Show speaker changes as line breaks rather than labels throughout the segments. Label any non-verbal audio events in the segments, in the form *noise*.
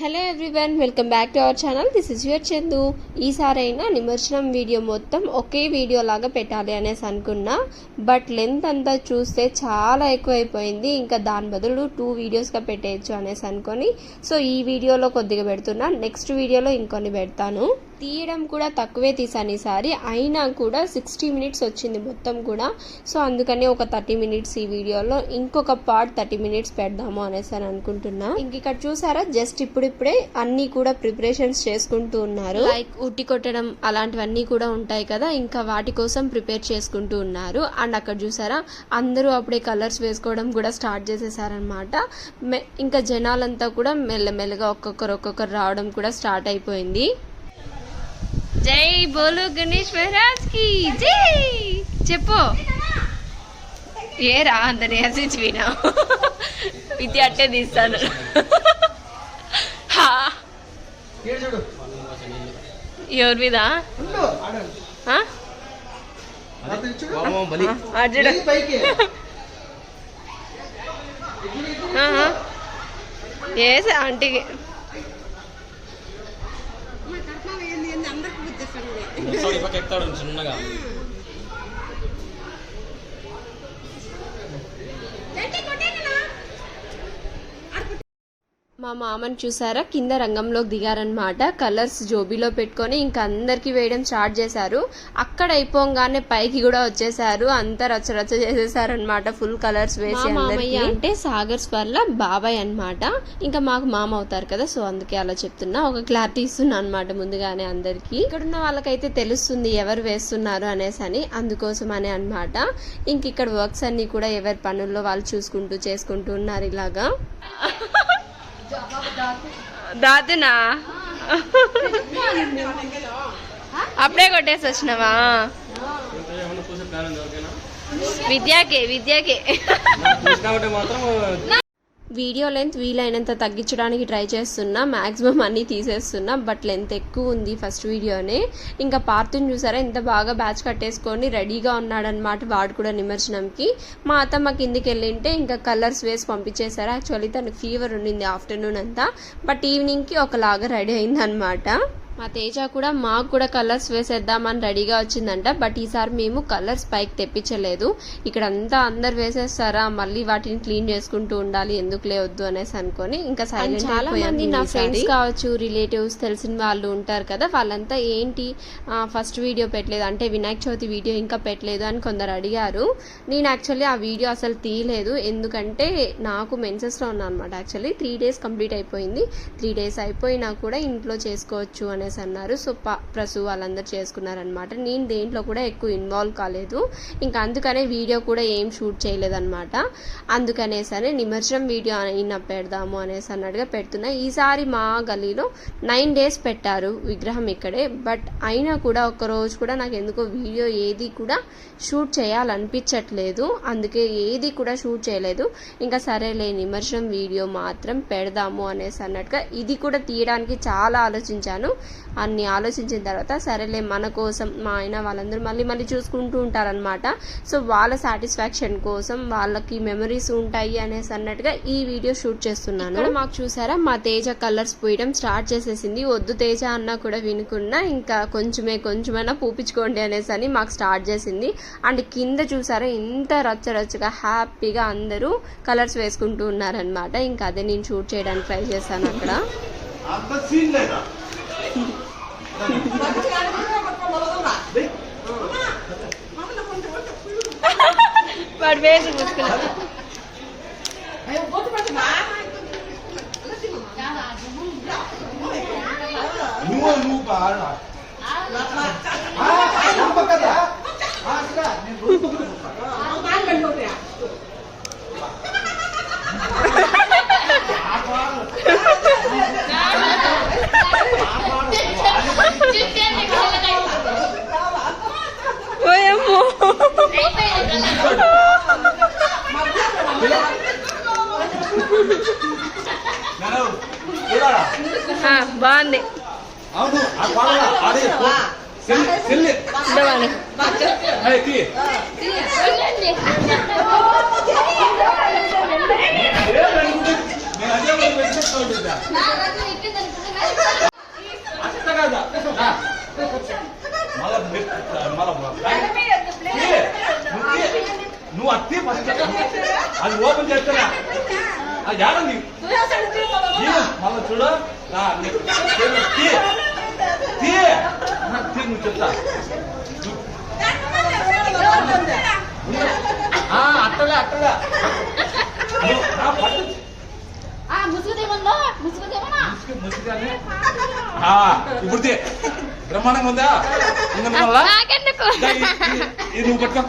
Hello everyone welcome back to our channel this is your Chandu ఈసారైనా నిమజ్జనం video మొత్తం ఒకే video లాగా పెట్టాలి అనేసి అనుకున్నా. బట్ లెంత్ అంతా చూస్తే చాలా ఎక్కువైపోయింది. ఇంకా దాని బదులు టూ వీడియోస్గా పెట్టేయచ్చు అనేసి అనుకొని. సో ఈ వీడియోలో కొద్దిగా పెడుతున్నా. నెక్స్ట్ వీడియోలో ఇంకొన్ని పెడతాను. తీయడం కూడా తక్కువే తీసాను ఈసారి. అయినా కూడా సిక్స్టీ మినిట్స్ వచ్చింది మొత్తం కూడా. సో అందుకని ఒక థర్టీ మినిట్స్ ఈ వీడియోలో ఇంకొక పార్ట్ థర్టీ మినిట్స్ పెడదాము అనేసి అని అనుకుంటున్నా. ఇంక ఇక్కడ చూసారా? జస్ట్ ఇప్పుడు ఇప్పుడే అన్ని కూడా ప్రిపరేషన్స్ చేసుకుంటూ ఉన్నారు. లైక్ ఉట్టి కొట్టడం అలాంటివన్నీ కూడా ఉంటాయి కదా ఇంకా వాటి కోసం ప్రిపేర్ చేసుకుంటూ ఉన్నారు. అండ్ అక్కడ చూసారా అందరూ అప్పుడే కలర్స్ వేసుకోవడం కూడా స్టార్ట్ చేసేసారనమాట ఇంకా జనాలంతా కూడా మెల్లమెల్లగా ఒక్కొక్కరు ఒక్కొక్కరు రావడం కూడా స్టార్ట్ అయిపోయింది. జై బోలు గణేష్ మహారాజ్కి జై! చెప్పు. ఏ రా అంత నేర్చించి వినా. *laughs* ఇది అట్టే తీస్తాను. ఎవరి మీద? ఆ. ఏసే ఆంటీకి
చిన్నగా.
మా మామని చూసారా? కింద రంగంలోకి దిగారనమాట కలర్స్ జోబీలో పెట్టుకొని ఇంకా అందరికి వేయడం స్టార్ట్ చేశారు. అక్కడ అయిపోగానే పైకి కూడా వచ్చేసారు అంతా రచ్చ రచ్చ చేసేసారనమాట ఫుల్ కలర్స్ వేసి అందరికీ. అంటే సాగర్స్ వల్ల బాబాయ్ అన్నమాట. ఇంకా మాకు మామ అవుతారు కదా సో అందుకే అలా చెప్తున్నా. ఒక క్లారిటీ ఇస్తున్నా అనమాట ముందుగానే అందరికి. ఇక్కడ ఉన్న వాళ్ళకైతే తెలుస్తుంది ఎవరు వేస్తున్నారు అనేసి అని అందుకోసం అనే అనమాట ఇంక ఇక్కడ వర్క్స్ అన్ని కూడా ఎవరి పనుల్లో వాళ్ళు చూసుకుంటూ చేసుకుంటూ ఉన్నారు ఇలాగా. *laughs* దాదినా? అప్పుడే కొట్టేసి వచ్చినావా? విద్యాకే విద్యాకే. వీడియో లెంత్ వీలైనంత తగ్గించడానికి ట్రై చేస్తున్నా మ్యాక్సిమం అన్నీ తీసేస్తున్నా బట్ లెంత్ ఎక్కువ ఉంది ఫస్ట్ వీడియోనే. ఇంకా పార్థుని చూసారా? ఎంత బాగా బ్యాచ్ కట్టేసుకొని రెడీగా ఉన్నాడనమాట వాడు కూడా నిమజ్జనంకి. మా అత్తమ్మ కిందికి వెళ్ళింటే ఇంకా కలర్స్ వేసి పంపించేశారు. యాక్చువల్లీ తనకు ఫీవర్ ఉండింది ఆఫ్టర్నూన్ అంతా బట్ ఈవినింగ్కి ఒకలాగా రెడీ అయిందనమాట మా తేజ కూడా మాకు కూడా కలర్స్ వేసేద్దామని రెడీగా వచ్చిందంట బట్ ఈసారి మేము కలర్స్ పైకి తెప్పించలేదు. ఇక్కడ అంతా అందరు వేసేస్తారా మళ్ళీ వాటిని క్లీన్ చేసుకుంటూ ఉండాలి ఎందుకు లేవద్దు అనేసి అనుకొని ఇంకా సైలెంట్ చాలా మంది నా ఫ్రెండ్స్ కావచ్చు రిలేటివ్స్ తెలిసిన వాళ్ళు ఉంటారు కదా వాళ్ళంతా ఏంటి ఫస్ట్ వీడియో పెట్టలేదు అంటే వినాయక చవితి వీడియో ఇంకా పెట్టలేదు అని కొందరు అడిగారు. నేను యాక్చువల్లీ ఆ వీడియో అసలు తీయలేదు ఎందుకంటే నాకు మెన్సెస్లో ఉన్నాను అనమాట యాక్చువల్లీ త్రీ డేస్ కంప్లీట్ అయిపోయింది. త్రీ డేస్ అయిపోయినా కూడా ఇంట్లో చేసుకోవచ్చు అనేసి అన్నారు. సో ప ప్రసు వాళ్ళందరూ చేసుకున్నారనమాట నేను దేంట్లో కూడా ఎక్కువ ఇన్వాల్వ్ కాలేదు. ఇంకా అందుకనే వీడియో కూడా ఏం షూట్ చేయలేదన్నమాట. అందుకనేసరి నిమజ్జనం వీడియో అయినా పెడదాము అనేసి అన్నట్టుగా పెడుతున్నా. ఈసారి మా గలీలో నైన్ డేస్ పెట్టారు విగ్రహం ఇక్కడే. బట్ అయినా కూడా ఒక రోజు కూడా నాకు ఎందుకో వీడియో ఏది కూడా షూట్ చేయాలనిపించట్లేదు. అందుకే ఏది కూడా షూట్ చేయలేదు. ఇంకా సరేలే నిమజ్జనం వీడియో మాత్రం పెడదాము అనేసి అన్నట్టుగా ఇది కూడా తీయడానికి చాలా ఆలోచించాను. అన్ని ఆలోచించిన తర్వాత సరేలే మన కోసం మా ఆయన వాళ్ళందరూ మళ్ళీ మళ్ళీ చూసుకుంటూ ఉంటారనమాట సో వాళ్ళ సాటిస్ఫాక్షన్ కోసం వాళ్ళకి మెమరీస్ ఉంటాయి అనేసి అన్నట్టుగా ఈ వీడియో షూట్ చేస్తున్నాను. ఇక్కడ మాకు చూసారా మా తేజ కలర్స్ పోయడం స్టార్ట్ చేసేసింది. వద్దు తేజ అన్నా కూడా వినుకున్నా ఇంకా కొంచెమే కొంచెమైనా పూపించుకోండి అనేసి అని మాకు స్టార్ట్ చేసింది. అండ్ కింద చూసారా ఇంత రచ్చ రచ్చగా హ్యాపీగా అందరూ కలర్స్ వేసుకుంటూ ఉన్నారనమాట ఇంకా అదే నేను షూట్ చేయడానికి ట్రై చేశాను అక్కడ.
అంత సీన్ లేదా
వాడు వేసి పూసుకున్నా
నువ్వు నువ్వు బాగా కదా ఆ, ఇక్కడ, నేను రోజు పక్కన ఉంటా. ఆ పాలు.
ఓయమ్మో
నాన్న, చూడాలా?
ఆ, బాగుంది
అవును ఆ పాల అదే సెల్ సెల్
ఉండవాలి
ఏయ్, తీ. ఏ, అదే మరి వెతికేస్తా ఉంటుందా? అట్ట కాదా? రా. మళ్ళా మె- మళ్ళా ఏ, నువ్వు అత్తే ఫస్ట్ అది ఓపెన్ చేస్తానా అది ఏడంది మళ్ళా చూడు. ती ती ಮುಚ್ಚುತ್ತಾ ಹಾ ಅಟ್ಟಲ ಅಟ್ಟಲ ಮುಸುಗದೆ ಬಂದು ಮುಸುಗದೆ ಮುಸುಗನೆ ಹಾ ಇಬ್ಬರ್ದಿ ಬ್ರಹ್ಮಾಂಡ
ಮುಂದ ಇನ್ನೊಂದಲ್ಲ
ನಾಕೆಂದುಕು ಇದು ಕಟ್ಕೋ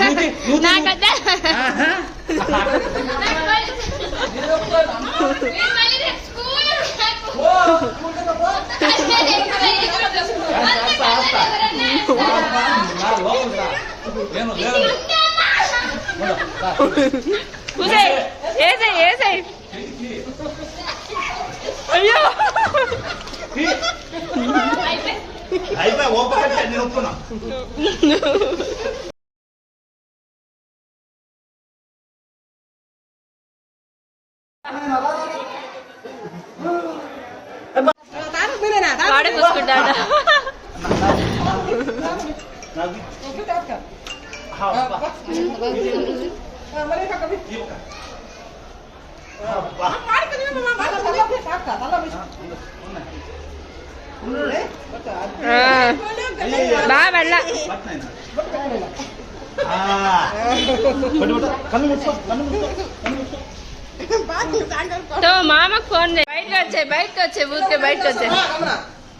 ನೂತಿ ನೂತಿ ನಾಕದ ನಾಕದ ఇంకా మళ్ళా
నాకెందుకు
దా, ఈ- ఈ- ఈ నువ్వు పట్టుకో నువ్వు తీ, నువ్వు తీ.
నాకద్దా
ఆహా. ఓ, ఆస్తా, ఆస్తా. వా, వా, నా లోపల రా. నేను లేదు ఉండు, రా.
కూసాయి ఏసాయి ఏసాయి
తీ, తీ.
అయ్యో
తీ. అయిపోయి ఓపెన్ అంటే నేను ఒప్పుకున్నా
వాడే కూసుకుంటాడు
నాది. ఆ, అబ్బా. ఈ ఒక్క. అబ్బా.
ఆ, బాగా వెళ్ళ
పట్నాయనా. ఆ. పట్టు, పట్టు. కన్ను ముట్టుకో కన్ను ముట్టుకో కన్ను ముట్టుకో
తో మామకు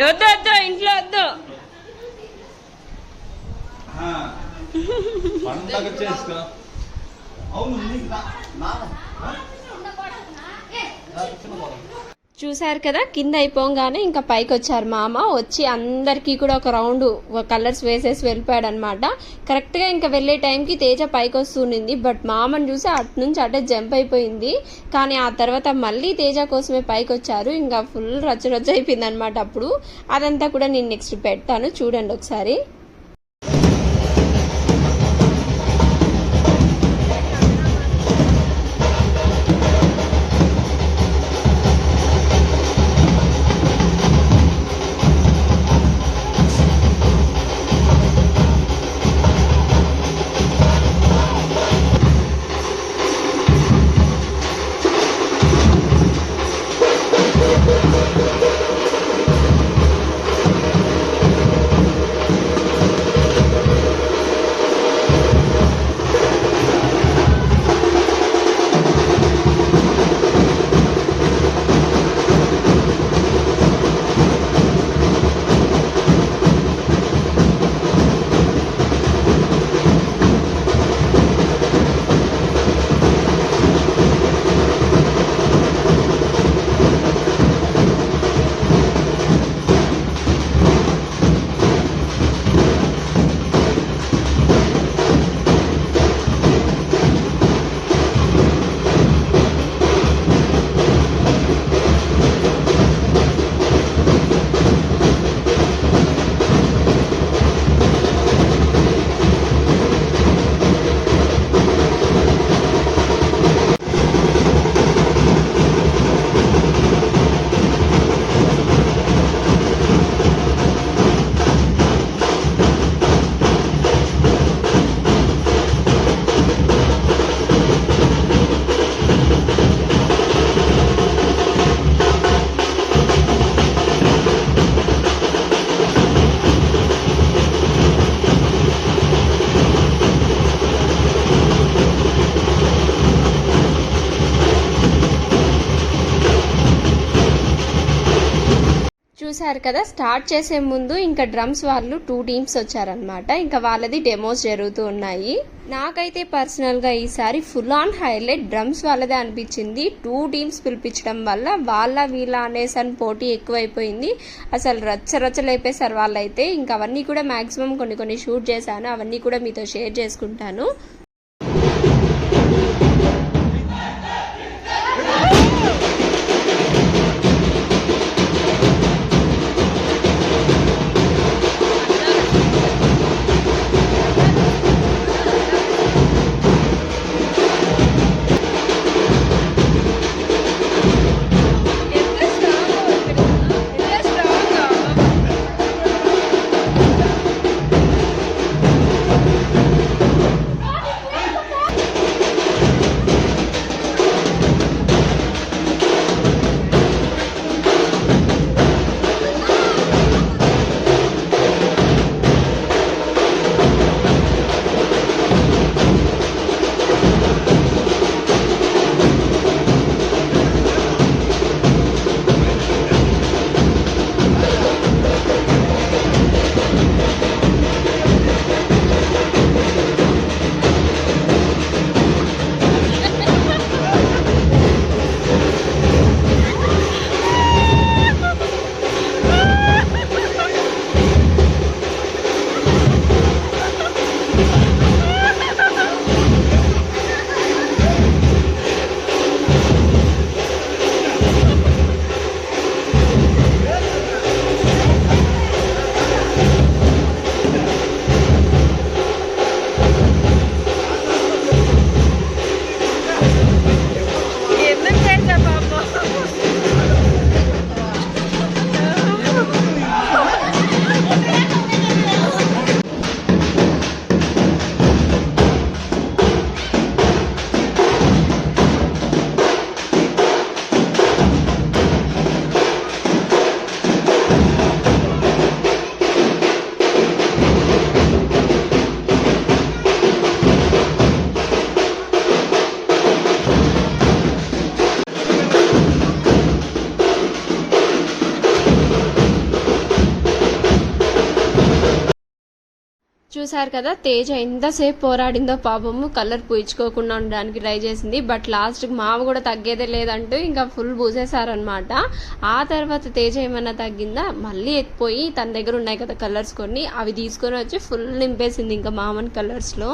వద్దు వద్దు ఇంట్లో వద్దు.
పండగ చేసుకో అవును నీకు నా- చూశారు
చూసారు కదా కింద అయిపోగానే ఇంకా పైకి వచ్చారు మామ. వచ్చి అందరికీ కూడా ఒక రౌండ్ కలర్స్ వేసేసి వెళ్ళిపోయాడు అనమాట కరెక్ట్గా ఇంకా వెళ్ళే టైంకి తేజ పైకి వస్తుంది బట్ మామని చూసి అటు నుంచి అటే జంప్ అయిపోయింది. కానీ ఆ తర్వాత మళ్ళీ తేజ కోసమే పైకి వచ్చారు ఇంకా ఫుల్ రచ్చ రచ్చ అయిపోయింది అనమాట అప్పుడు. అదంతా కూడా నేను నెక్స్ట్ పెడతాను. చూడండి ఒకసారి. చూసారు కదా స్టార్ట్ చేసే ముందు ఇంకా డ్రమ్స్ వాళ్ళు టూ టీమ్స్ వచ్చారనమాట ఇంకా వాళ్ళది డెమోస్ జరుగుతూ ఉన్నాయి. నాకైతే పర్సనల్గా ఈసారి ఫుల్ ఆన్ హైలైట్ డ్రమ్స్ వాళ్ళదే అనిపించింది. టూ టీమ్స్ పిలిపించడం వల్ల వాళ్ళ వీళ్ళ అనేసని పోటీ ఎక్కువైపోయింది. అసలు రచ్చ రచ్చలైపోయేసారు వాళ్ళైతే ఇంకా అవన్నీ కూడా మ్యాక్సిమం కొన్ని కొన్ని షూట్ చేశాను. అవన్నీ కూడా మీతో షేర్ చేసుకుంటాను. చూసారు కదా తేజ ఎంతసేపు పోరాడిందో పాపము కలర్ పూయించుకోకుండా ఉండడానికి ట్రై చేసింది. బట్ లాస్ట్కి మావ కూడా తగ్గేదే లేదంటూ ఇంకా ఫుల్ పూసేశారనమాట ఆ తర్వాత తేజ ఏమన్నా తగ్గిందా? మళ్ళీ ఎక్కిపోయి తన దగ్గర ఉన్నాయి కదా కలర్స్ కొన్ని అవి తీసుకొని వచ్చి ఫుల్ నింపేసింది ఇంకా మామన్ కలర్స్లో.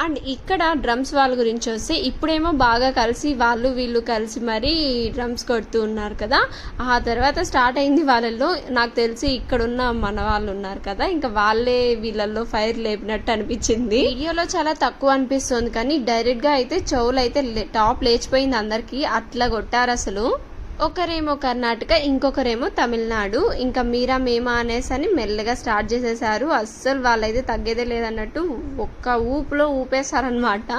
అండ్ ఇక్కడ డ్రమ్స్ వాళ్ళ గురించి వస్తే ఇప్పుడేమో బాగా కలిసి వాళ్ళు వీళ్ళు కలిసి మరీ డ్రమ్స్ కొడుతూ ఉన్నారు కదా. ఆ తర్వాత స్టార్ట్ అయింది వాళ్ళల్లో. నాకు తెలిసి ఇక్కడున్న మన వాళ్ళు ఉన్నారు కదా. ఇంకా వాళ్ళే వీళ్ళల్లో ఫైర్ లేపినట్టు అనిపించింది. వీడియోలో చాలా తక్కువ అనిపిస్తుంది కానీ డైరెక్ట్గా అయితే చెవులు అయితే లే- టాప్ లేచిపోయింది అందరికీ. అట్లా కొట్టారు అసలు. ఒకరేమో కర్ణాటక ఇంకొకరేమో తమిళనాడు. ఇంకా మీరా మేమా అనేసి అని మెల్లగా స్టార్ట్ చేసేసారు. అస్సలు వాళ్ళైతే తగ్గేదే లేదన్నట్టు ఒక్క ఊపులో ఊపేశారనమాట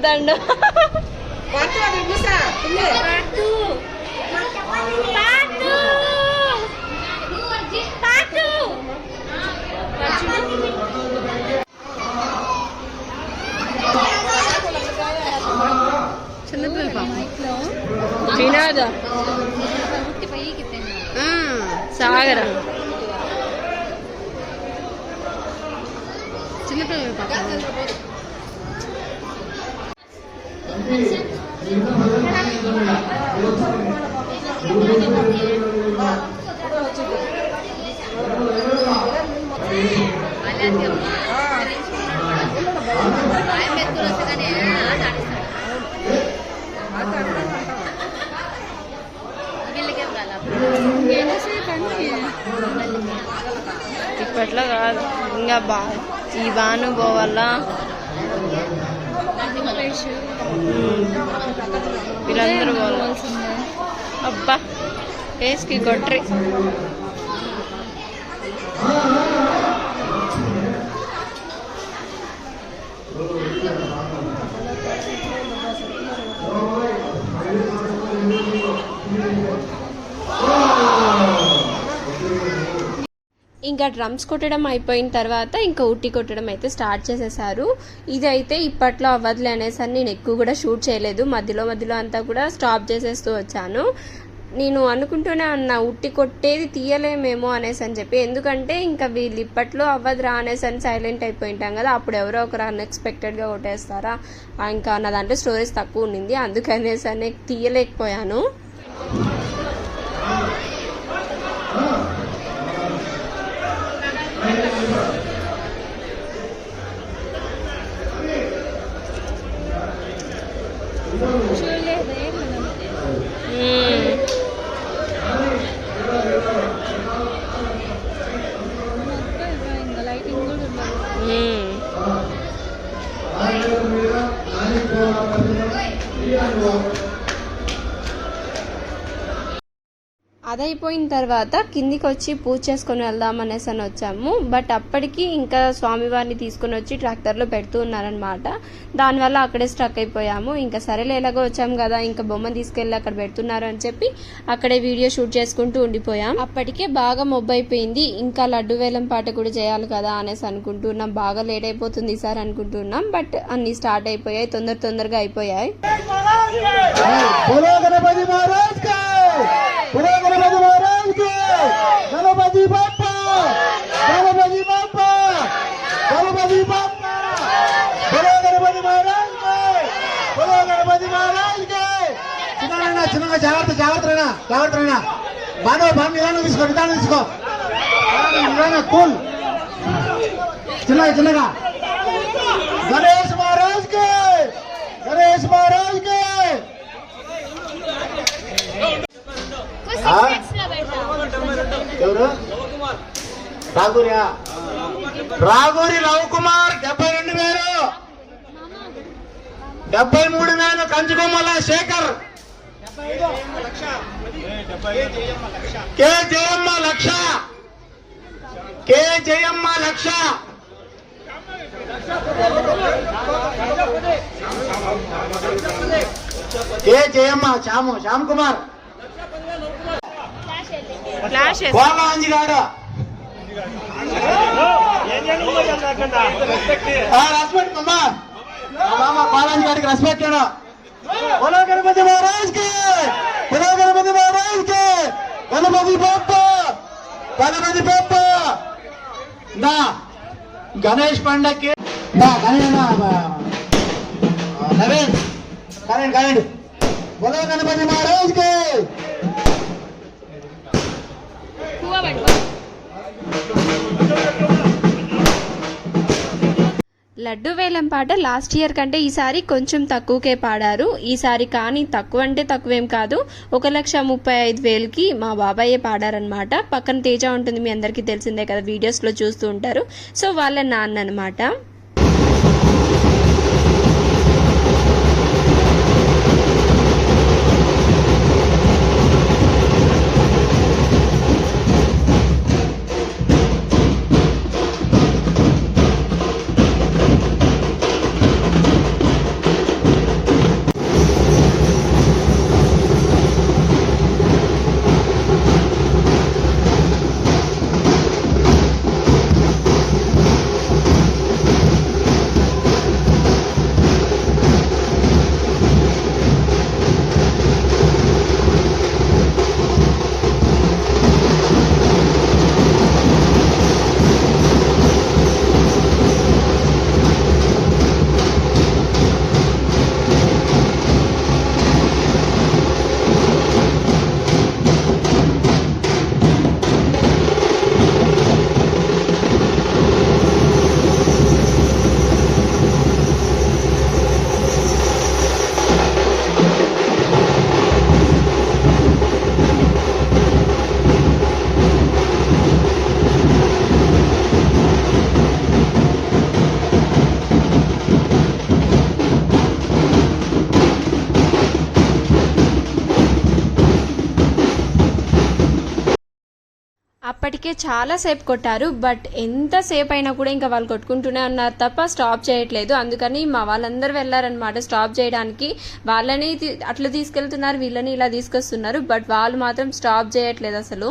చపాతి రుద్దుతాండు చిన్నపిల్ల పాప వినాదా సాగరా
చిన్నపిల్లలు పాపం.
ఈ బాను పోవాలా వీళ్ళందరూ పోవాలి అబ్బా ఫేస్కి కొట్రి ఇంకా డ్రమ్స్ కొట్టడం అయిపోయిన తర్వాత ఇంకా ఉట్టి కొట్టడం అయితే స్టార్ట్ చేసేసారు. ఇదైతే ఇప్పట్లో అవ్వదులే అనేసి అని నేను ఎక్కువ కూడా షూట్ చేయలేదు. మధ్యలో మధ్యలో అంతా కూడా స్టాప్ చేసేస్తూ వచ్చాను. నేను అనుకుంటూనే అన్నా ఉట్టి కొట్టేది తీయలేమేమో అనేసి అని చెప్పి. ఎందుకంటే ఇంకా వీళ్ళు ఇప్పట్లో అవ్వదురా అనేసి అని సైలెంట్ అయిపోయింటాం కదా అప్పుడు ఎవరో ఒకరు అన్ఎక్స్పెక్టెడ్గా కొట్టేస్తారా? ఇంకా నా దాంట్లో స్టోరేజ్ తక్కువ ఉండింది అందుకనేసి అని తీయలేకపోయాను. మ్మ్. మ్మ్. అదైపోయిన తర్వాత కిందికి వచ్చి పూజ చేసుకొని వెళ్దాం అనేసి అని వచ్చాము బట్ అప్పటికి ఇంకా స్వామివారిని తీసుకుని వచ్చి ట్రాక్టర్లో పెడుతూ ఉన్నారనమాట దానివల్ల అక్కడే స్ట్రక్ అయిపోయాము ఇంకా సరేలే ఎలాగో వచ్చాము కదా ఇంకా బొమ్మ తీసుకెళ్ళి అక్కడ పెడుతున్నారు అని చెప్పి అక్కడే వీడియో షూట్ చేసుకుంటూ ఉండిపోయాం అప్పటికే బాగా మొబ్బైపోయింది ఇంకా లడ్డు వేలం పాట కూడా చేయాలి కదా అనేసి అనుకుంటున్నాం బాగా లేట్ అయిపోతుంది ఈసారి అనుకుంటున్నాం బట్ అన్ని స్టార్ట్ అయిపోయాయి తొందర తొందరగా అయిపోయాయి
का बोलो गणपति महाराज के गणपति बाप्पा गणपति बाप्पा गणपति बाप्पा बोलो गणपति महाराज के बोलो गणपति महाराज के చిన్న చిన్నగా జాగ్రత్త జాగ్రత్త రేనా జాగ్రత్త రేనా బాను బాను నిదానం తీసుకో నిదానం తీసుకో నిదానం కూల్ చిన్నగా చిన్నగా గణేష్ మహారాజ్ కే గణేష్ మహారాజ్ కే ఆ? ఎవరు? రాఘూరియా. రాఘూరి రవికుమార్ డెబ్బై రెండు వేలు. డెబ్బై మూడు వేలు కంచుకొమ్మల శేఖర్. కే జయమ్మ లక్ష. కే జయమ్మ లక్ష. కే జయమ్మ శ్యాము శ్యామ్ కుమార్ కోలాంజి గాడు రెస్పెక్ట్ అమ్మా. మామ బాలాజీ గారికి రెస్పెక్ట్ బోలో గణపతి మహారాజ్కి బోలో గణపతి మహారాజ్కి గణపతి బొప్ప గణపతి బొప్ప నా గణేష్ పండక్కి నా గణేష్ నవీన్. కరెంట్ కరెంట్ బోలో గణపతి మహారాజ్కి
లడ్డు వేలం పాట లాస్ట్ ఇయర్ కంటే ఈసారి కొంచెం తక్కువకే పాడారు. ఈసారి కానీ తక్కువ అంటే తక్కువేం కాదు. ఒక లక్ష ముప్పై ఐదు వేలకి మా బాబాయే పాడారనమాట పక్కన తేజ ఉంటుంది మీ అందరికీ తెలిసిందే కదా వీడియోస్లో చూస్తూ ఉంటారు. సో వాళ్ళ నాన్న అనమాట అప్పటికే చాలా సేపు కొట్టారు బట్ ఎంతసేపు అయినా కూడా ఇంకా వాళ్ళు కొట్టుకుంటూనే ఉన్నారు తప్ప స్టాప్ చేయట్లేదు. అందుకని మా వాళ్ళందరూ వెళ్ళారనమాట స్టాప్ చేయడానికి. వాళ్ళని అట్లా తీసుకెళ్తున్నారు వీళ్ళని ఇలా తీసుకొస్తున్నారు బట్ వాళ్ళు మాత్రం స్టాప్ చేయట్లేదు అసలు.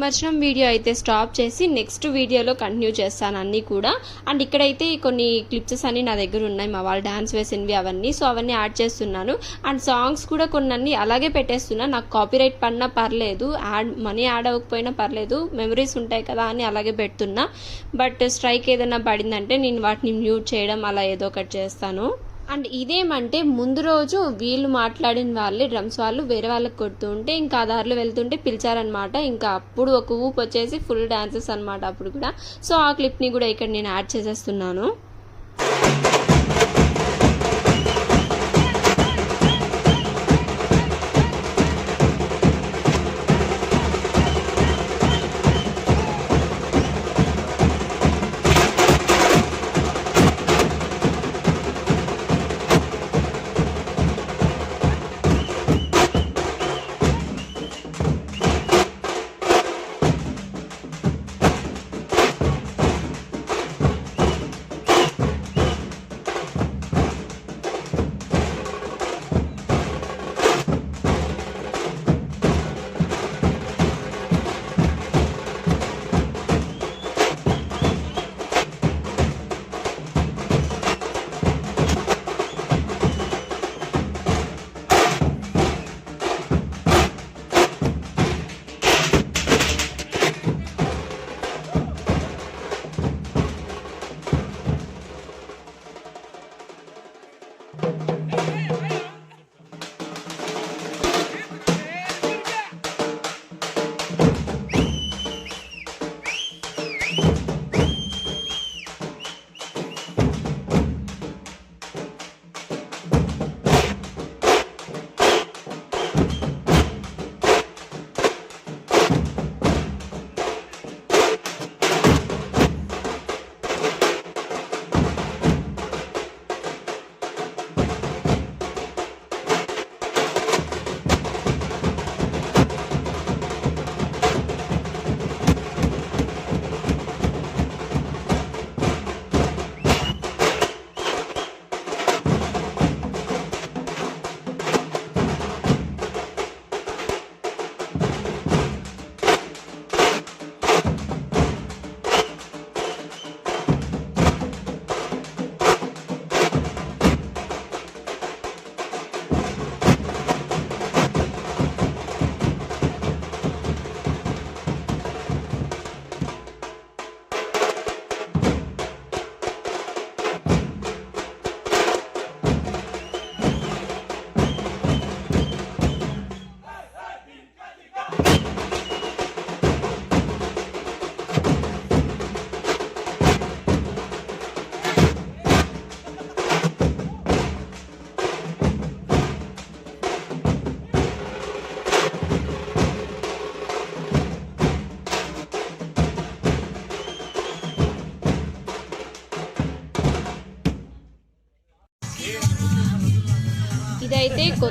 నిమజ్జనం వీడియో అయితే స్టాప్ చేసి నెక్స్ట్ వీడియోలో కంటిన్యూ చేస్తాను అన్నీ కూడా. అండ్ ఇక్కడైతే కొన్ని క్లిప్సెస్ అన్ని నా దగ్గర ఉన్నాయి మా వాళ్ళు డాన్స్ వేసినవి అవన్నీ. సో అవన్నీ యాడ్ చేస్తున్నాను. అండ్ సాంగ్స్ కూడా కొన్ని అలాగే పెట్టేస్తున్నా. నాకు కాపీరైట్ పడినా పర్లేదు యాడ్ మనీ యాడ్ అవ్వకపోయినా పర్లేదు మెమరీస్ ఉంటాయి కదా అని అలాగే పెడుతున్నా. బట్ స్ట్రైక్ ఏదైనా పడిందంటే నేను వాటిని మ్యూట్ చేయడం అలా ఏదో ఒకటి చేస్తాను. అండ్ ఇదేమంటే ముందు రోజు వీళ్ళు మాట్లాడిన వాళ్ళే డ్రమ్స్ వాళ్ళు వేరే వాళ్ళకి కొడుతుంటే ఇంకా ఆ దారిలో వెళ్తుంటే పిలిచారనమాట ఇంకా అప్పుడు ఒక ఊపు వచ్చేసి ఫుల్ డాన్సెస్ అనమాట అప్పుడు కూడా. సో ఆ క్లిప్ని కూడా ఇక్కడ నేను యాడ్ చేసేస్తున్నాను.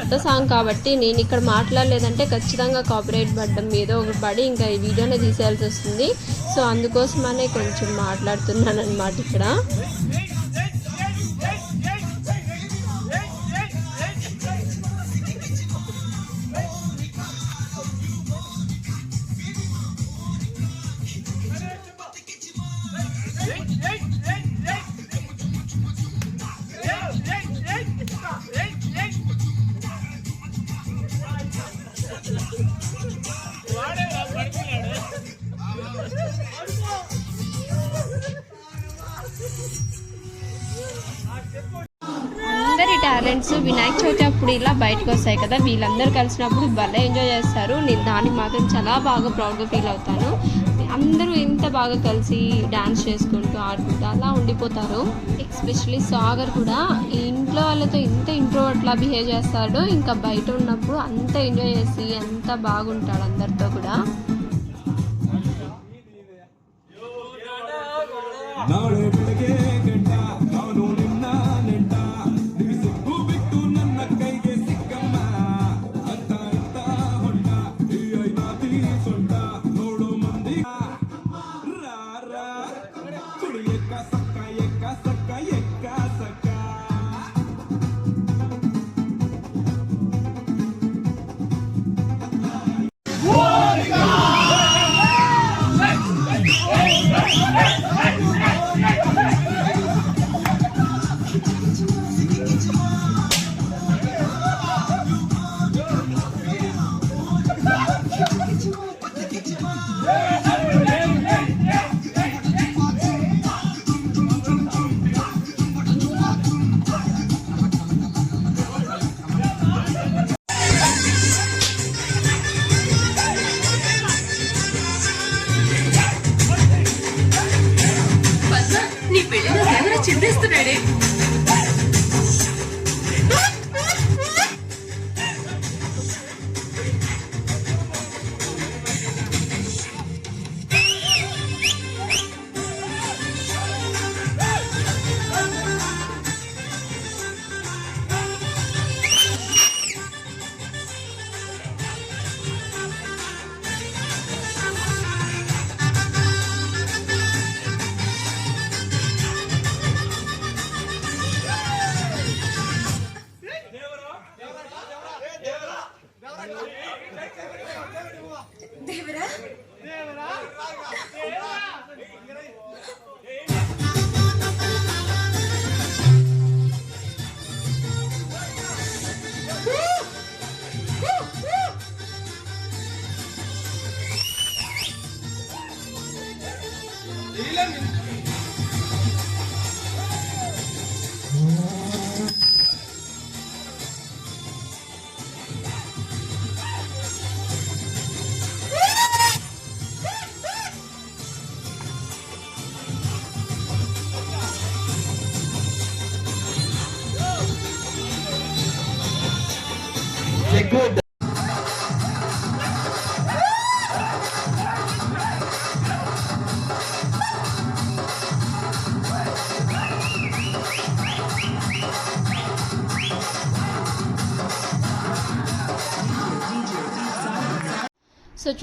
కొత్త సాంగ్ కాబట్టి నేను ఇక్కడ మాట్లాడలేదంటే ఖచ్చితంగా కాపీరైట్ పడ్డం ఏదో ఒకటి పడి ఇంకా ఈ వీడియోనే తీసేయాల్సి వస్తుంది. సో అందుకోసమనే కొంచెం మాట్లాడుతున్నాను అనమాట ఇక్కడ. వినాయక చవితి అప్పుడు ఇలా బయటకు వస్తాయి కదా వీళ్ళందరూ కలిసినప్పుడు భలే ఎంజాయ్ చేస్తారు. నేను దానికి మాత్రం చాలా బాగా ప్రౌడ్గా ఫీల్ అవుతాను. అందరూ ఎంత బాగా కలిసి డ్యాన్స్ చేసుకుంటూ ఆడుకుంటూ అలా ఉండిపోతారు. ఎస్పెషలీ సాగర్ కూడా ఇంట్లో వాళ్ళతో ఎంత ఇంట్రోవర్ట్లా బిహేవ్ చేస్తాడో. ఇంకా బయట ఉన్నప్పుడు అంత ఎంజాయ్ చేసి అంత బాగుంటాడు అందరితో కూడా.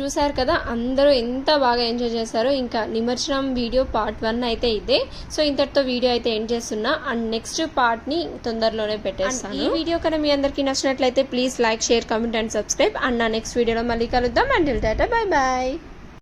చూశారు చూసారు కదా అందరూ ఎంత బాగా ఎంజాయ్ చేశారో ఇంకా నిమజ్జనం వీడియో పార్ట్ వన్ అయితే ఇదే. సో ఇంతటితో వీడియో అయితే ఎండ్ చేస్తున్నా. అండ్ నెక్స్ట్ పార్ట్ని తొందరలోనే పెట్టేస్తాను. ఈ వీడియో కనుక మీ అందరికీ నచ్చినట్లయితే please like share comment and subscribe and నా నెక్స్ట్ వీడియోలో మళ్ళీ కలుద్దాం. And Tata bye bye